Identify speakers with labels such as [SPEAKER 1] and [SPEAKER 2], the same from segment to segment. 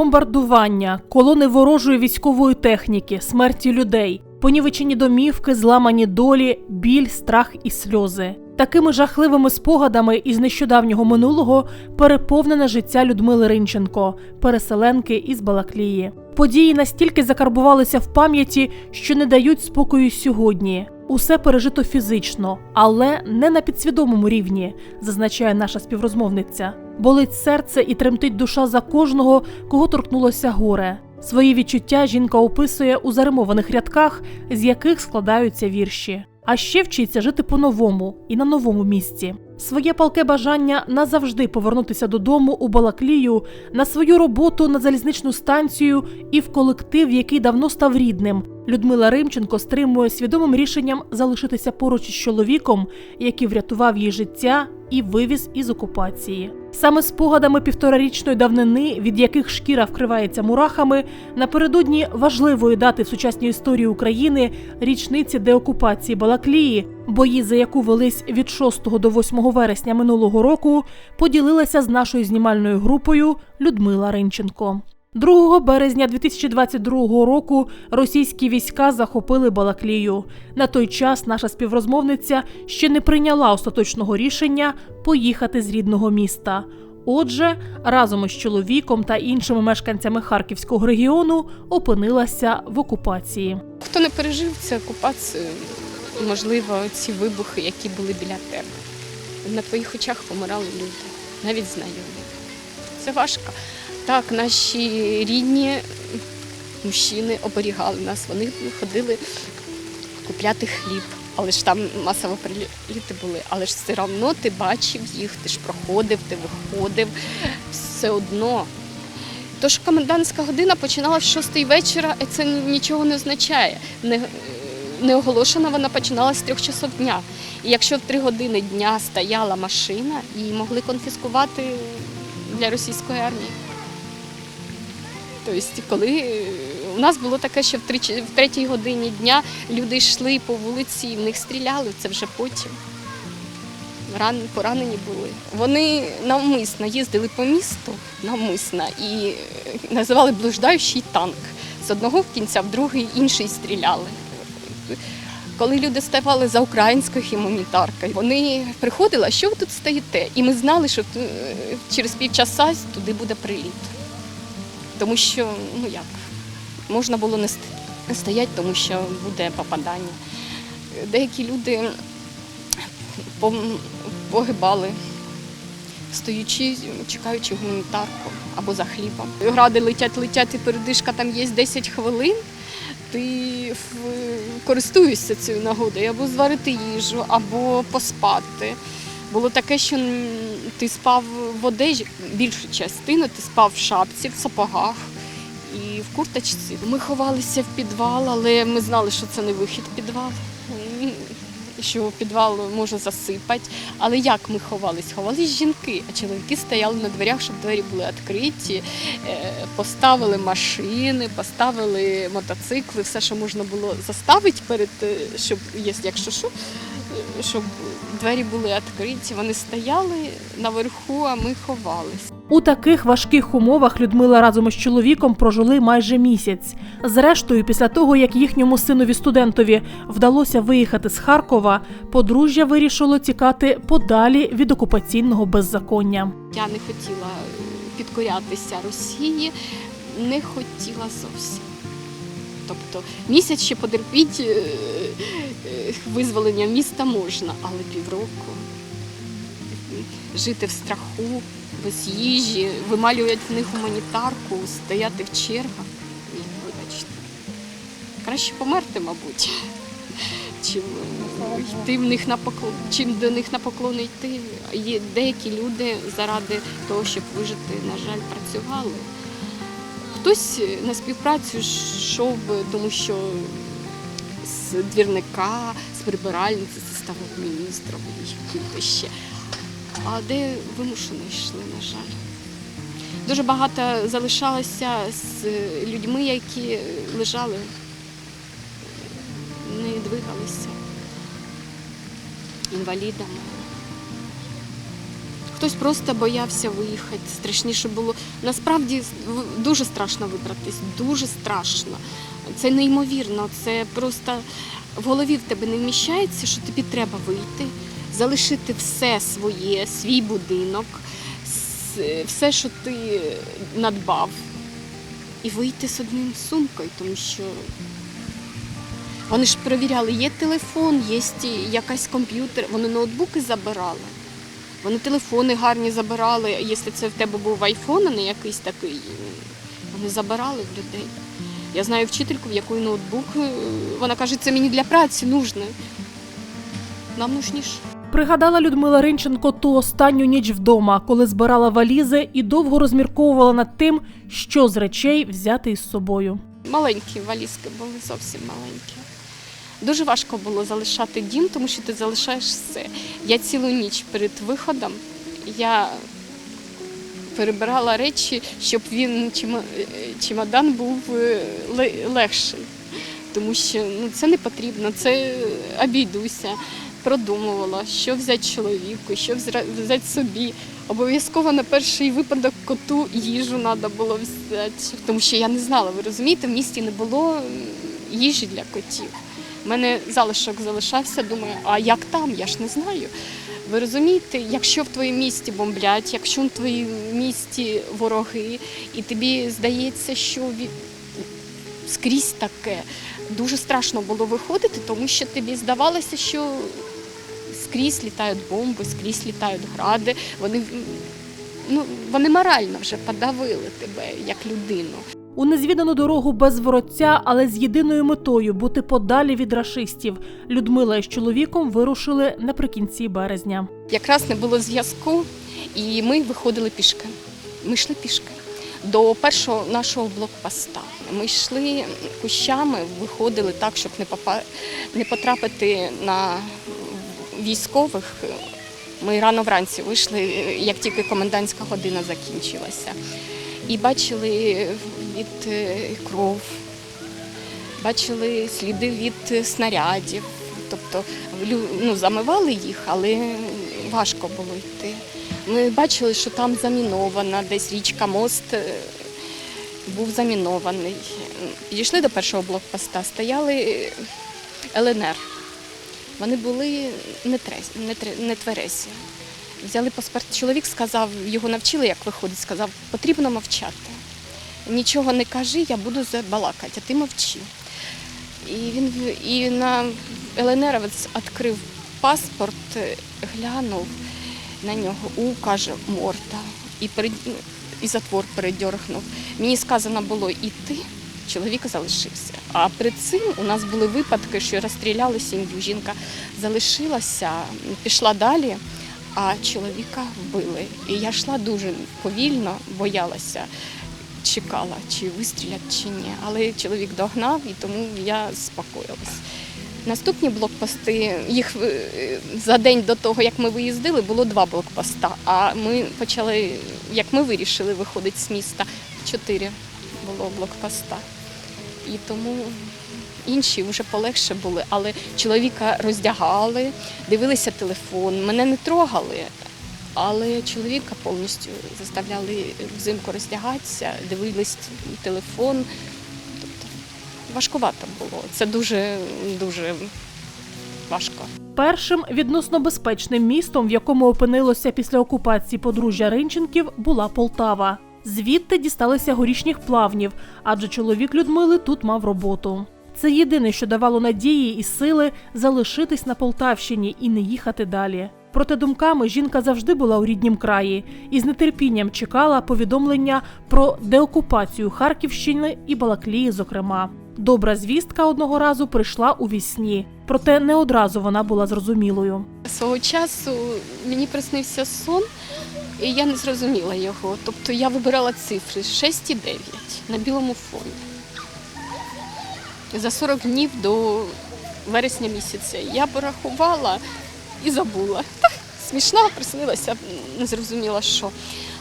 [SPEAKER 1] Бомбардування, колони ворожої військової техніки, смерті людей, понівечені домівки, зламані долі, біль, страх і сльози. Такими жахливими спогадами із нещодавнього минулого переповнене життя Людмили Ринченко, переселенки із Балаклії. Події настільки закарбувалися в пам'яті, що не дають спокою сьогодні. Усе пережито фізично, але не на підсвідомому рівні, зазначає наша співрозмовниця. Болить серце і тремтить душа за кожного, кого торкнулося горе. Свої відчуття жінка описує у заримованих рядках, з яких складаються вірші. А ще вчиться жити по-новому і на новому місці. Своє палке бажання назавжди повернутися додому у Балаклію, на свою роботу на залізничну станцію і в колектив, який давно став рідним. Людмила Римченко стримує свідомим рішенням залишитися поруч із чоловіком, який врятував її життя і вивіз із окупації. Саме спогадами півторарічної давнини, від яких шкіра вкривається мурахами, напередодні важливої дати в сучасній історії України річниці деокупації Балаклії, бої, за яку велись від 6 до 8 вересня минулого року, поділилася з нашою знімальною групою Людмила Ринченко. 2 березня 2022 року російські війська захопили Балаклію. На той час наша співрозмовниця ще не прийняла остаточного рішення поїхати з рідного міста. Отже, разом із чоловіком та іншими мешканцями Харківського регіону опинилася в окупації.
[SPEAKER 2] Хто не пережив цю окупацію, можливо, ці вибухи, які були біля тебе. На твоїх очах помирали люди, навіть знайомі. Це важко. Так, наші рідні мужчини оберігали нас, вони ходили купляти хліб. Але ж там масово приліти були, але ж все одно ти бачив їх, ти ж проходив, ти виходив, все одно. Тож комендантська година починала в 6 вечора, і це нічого не означає. Не, не оголошена вона починалася з трьох часов дня. І якщо в три години дня стояла машина, її могли конфіскувати для російської армії. Тобто, коли у нас було таке, що в в третій годині дня люди йшли по вулиці і в них стріляли, це вже потім. Ран, поранені були. Вони навмисно їздили по місту, навмисно, і називали блуждаючий танк. З одного кінця в другий інший стріляли. Коли люди ставали за українською гуманітаркою, вони приходили, а що ви тут стоїте? І ми знали, що е, через півчаса туди буде приліт. Тому що, ну як, можна було не стояти, тому що буде попадання. Деякі люди погибали, стоючи, чекаючи гуманітарку або за хлібом. Гради летять, летять, і передишка там є 10 хвилин. Ти користуєшся цією нагодою або зварити їжу, або поспати. Було таке, що ти спав в одежі, більшу частину ти спав в шапці, в сапогах і в курточці. Ми ховалися в підвал, але ми знали, що це не вихід підвал, що підвал може засипати. Але як ми ховались? Ховались жінки, а чоловіки стояли на дверях, щоб двері були відкриті, поставили машини, поставили мотоцикли, все, що можна було заставити перед, щоб якщо що щоб двері були відкриті. Вони стояли наверху, а ми ховались.
[SPEAKER 1] У таких важких умовах Людмила разом із чоловіком прожили майже місяць. Зрештою, після того як їхньому синові студентові вдалося виїхати з Харкова, подружжя вирішило тікати подалі від окупаційного беззаконня.
[SPEAKER 2] Я не хотіла підкорятися Росії, не хотіла зовсім. Тобто місяць ще потерпіть е, е, визволення міста можна, але півроку жити в страху, без їжі, вималювати в них гуманітарку, стояти в чергах. Ні, вибачте. Краще померти, мабуть, чим йти в них на поклон, чим до них на поклони йти. Є деякі люди заради того, щоб вижити, на жаль, працювали. Хтось на співпрацю йшов, тому що з двірника, з прибиральниці це став міністром і ще. А де вимушено йшли, на жаль. Дуже багато залишалося з людьми, які лежали, не двигалися, інвалідами. Хтось просто боявся виїхати. Страшніше було. Насправді дуже страшно вибратись, дуже страшно. Це неймовірно. Це просто в голові в тебе не вміщається, що тобі треба вийти, залишити все своє, свій будинок, все, що ти надбав, і вийти з одним сумкою, тому що вони ж перевіряли, є телефон, є якась комп'ютер, вони ноутбуки забирали. Вони телефони гарні забирали, якщо це в тебе був айфон, а не якийсь такий, вони забирали в людей. Я знаю вчительку, в якої ноутбук, е, вона каже, це мені для праці нужно. Нам нужніше.
[SPEAKER 1] Пригадала Людмила Ринченко ту останню ніч вдома, коли збирала валізи і довго розмірковувала над тим, що з речей взяти із собою.
[SPEAKER 2] Маленькі валізки були зовсім маленькі. Дуже важко було залишати дім, тому що ти залишаєш все. Я цілу ніч перед виходом я перебирала речі, щоб він е, чемодан був е, легший. Тому що ну, це не потрібно, це обійдуся. Продумувала, що взяти чоловіку, що взяти собі. Обов'язково на перший випадок коту їжу треба було взяти, тому що я не знала, ви розумієте, в місті не було їжі для котів. У мене залишок залишався, думаю, а як там? Я ж не знаю. Ви розумієте, якщо в твоєму місті бомблять, якщо в твоєму місті вороги, і тобі здається, що скрізь таке, дуже страшно було виходити, тому що тобі здавалося, що скрізь літають бомби, скрізь літають гради. Вони, ну, вони морально вже подавили тебе як людину.
[SPEAKER 1] У незвідану дорогу без вороття, але з єдиною метою бути подалі від рашистів. Людмила із чоловіком вирушили наприкінці березня.
[SPEAKER 2] Якраз не було зв'язку, і ми виходили пішки. Ми йшли пішки до першого нашого блокпоста. Ми йшли кущами, виходили так, щоб не не потрапити на військових. Ми рано вранці вийшли, як тільки комендантська година закінчилася. І бачили від кров, бачили сліди від снарядів. Тобто ну, замивали їх, але важко було йти. Ми бачили, що там замінована, десь річка мост е, був замінований. Підійшли до першого блокпоста, стояли е, ЛНР. Вони були не, не. Взяли паспорт. Чоловік сказав, його навчили, як виходить, сказав, потрібно мовчати. Нічого не кажи, я буду забалакати, а ти мовчи. І він і на ЛНРовець відкрив паспорт, глянув на нього, у каже, морда. І, перед, і затвор передьоргнув. Мені сказано було іти, чоловік залишився. А перед цим у нас були випадки, що розстріляли сім'ю. Жінка залишилася, пішла далі, а чоловіка вбили. І я йшла дуже повільно, боялася чекала, чи вистрілять, чи ні. Але чоловік догнав і тому я спокоїлась. Наступні блокпости, їх е, за день до того, як ми виїздили, було два блокпоста. А ми почали, як ми вирішили виходити з міста, чотири було блокпоста. І тому інші вже полегше були, але чоловіка роздягали, дивилися телефон, мене не трогали, але чоловіка повністю заставляли взимку роздягатися, дивились телефон. Тобто важкувато було. Це дуже дуже важко.
[SPEAKER 1] Першим відносно безпечним містом, в якому опинилося після окупації подружжя Ринченків, була Полтава. Звідти дісталися горішніх плавнів, адже чоловік Людмили тут мав роботу. Це єдине, що давало надії і сили залишитись на Полтавщині і не їхати далі. Проте думками жінка завжди була у ріднім краї і з нетерпінням чекала повідомлення про деокупацію Харківщини і Балаклії, зокрема. Добра звістка одного разу прийшла у вісні, проте не одразу вона була зрозумілою.
[SPEAKER 2] Свого часу мені приснився сон, і я не зрозуміла його. Тобто я вибирала цифри 6 і 9 на білому фоні. За 40 днів до вересня місяця я порахувала і забула. Так, смішно приснилася, не зрозуміла, що.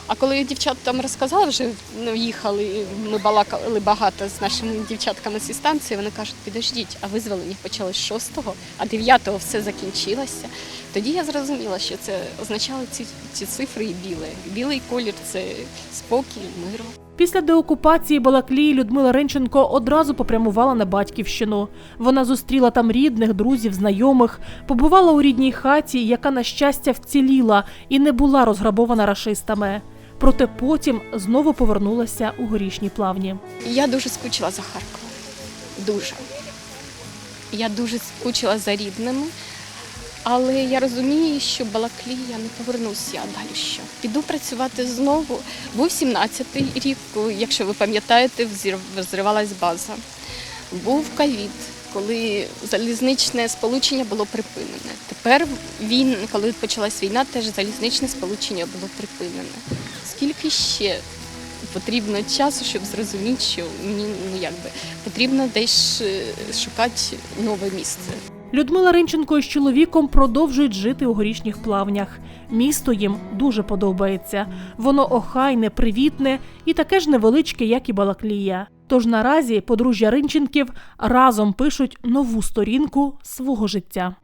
[SPEAKER 2] А коли я дівчатам розказала, вже ну, їхали, ми балакали багато з нашими дівчатками зі станції, вони кажуть, підождіть, а визволення почали з 6-го, а 9-го все закінчилося. Тоді я зрозуміла, що це означали ці, ці цифри і біле. Білий колір це спокій, мир.
[SPEAKER 1] Після деокупації Балаклії Людмила Ренченко одразу попрямувала на батьківщину. Вона зустріла там рідних, друзів, знайомих, побувала у рідній хаті, яка, на щастя, вціліла і не була розграбована рашистами. Проте потім знову повернулася у горішні плавні.
[SPEAKER 2] Я дуже скучила за Харковом. Дуже. Я дуже скучила за рідними. Але я розумію, що Балаклія не повернусь я далі що. Піду працювати знову. Був 17-й рік, якщо ви пам'ятаєте, взривалась база. Був ковід, коли залізничне сполучення було припинене. Тепер він, коли почалась війна, теж залізничне сполучення було припинене. Скільки ще потрібно часу, щоб зрозуміти, що мені ну якби потрібно десь е, шукати нове місце.
[SPEAKER 1] Людмила Ринченко із чоловіком продовжують жити у горішніх плавнях. Місто їм дуже подобається. Воно охайне, привітне і таке ж невеличке, як і Балаклія. Тож наразі подружжя Ринченків разом пишуть нову сторінку свого життя.